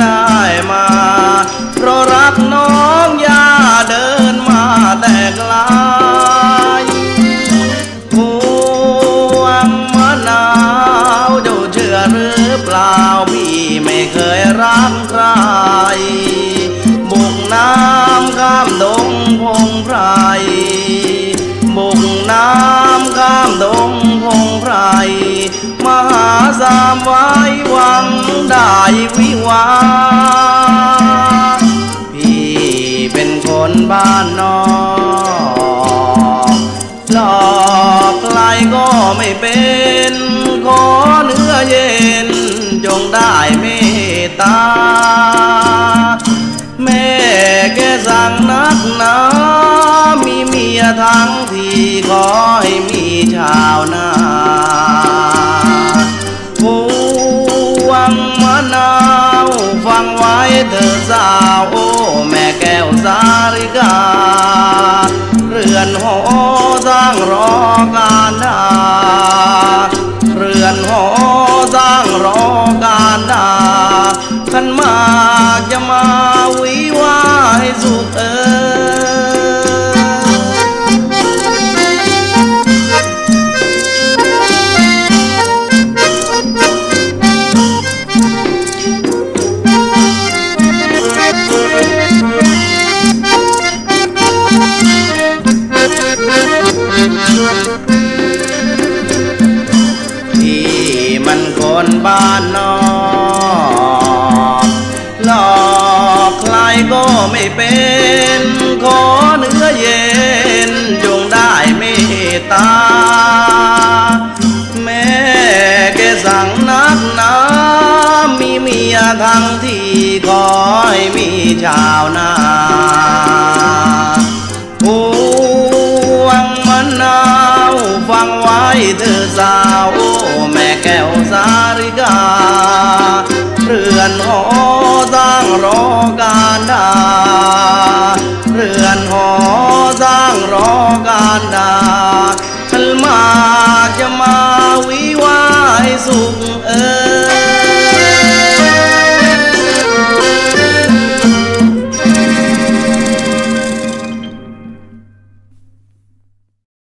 ได้มา เพราะรักน้องย่าเดินมาแต่ไกลพวงมะนาวเจ้าเชื่อหรือเปล่าพี่ไม่เคยรักใครบุกน้ำข้ามดงพงไพรบุกน้ำข้ามดงพงไพรมหาสามไว้วัง ได้วิวา พี่เป็นคนบ้านนอกหลอกใครก็ไม่เป็นขอเนื้อเย็น จงได้เมตตา แม่แกสั่งนักหนามีเมียทั้งที่ขอให้มีชาวนาายเธอสาวโอ้แม่แก้วสาริกา เรือนหอสร้างรอการดาเรือนหอ ที่มันคนบ้านนอกหลอกใครก็ไม่เป็นขอเนื้อเย็นจงได้เมตตา แม่แกสั่งนักหนามีเมียทั้งที่ขอให้มีชาวนา นาวฟังไว้เธอสาวแม่แก้วสาริกา เรือนหอสร้างรอการดา เรือนหอสร้างรอการดา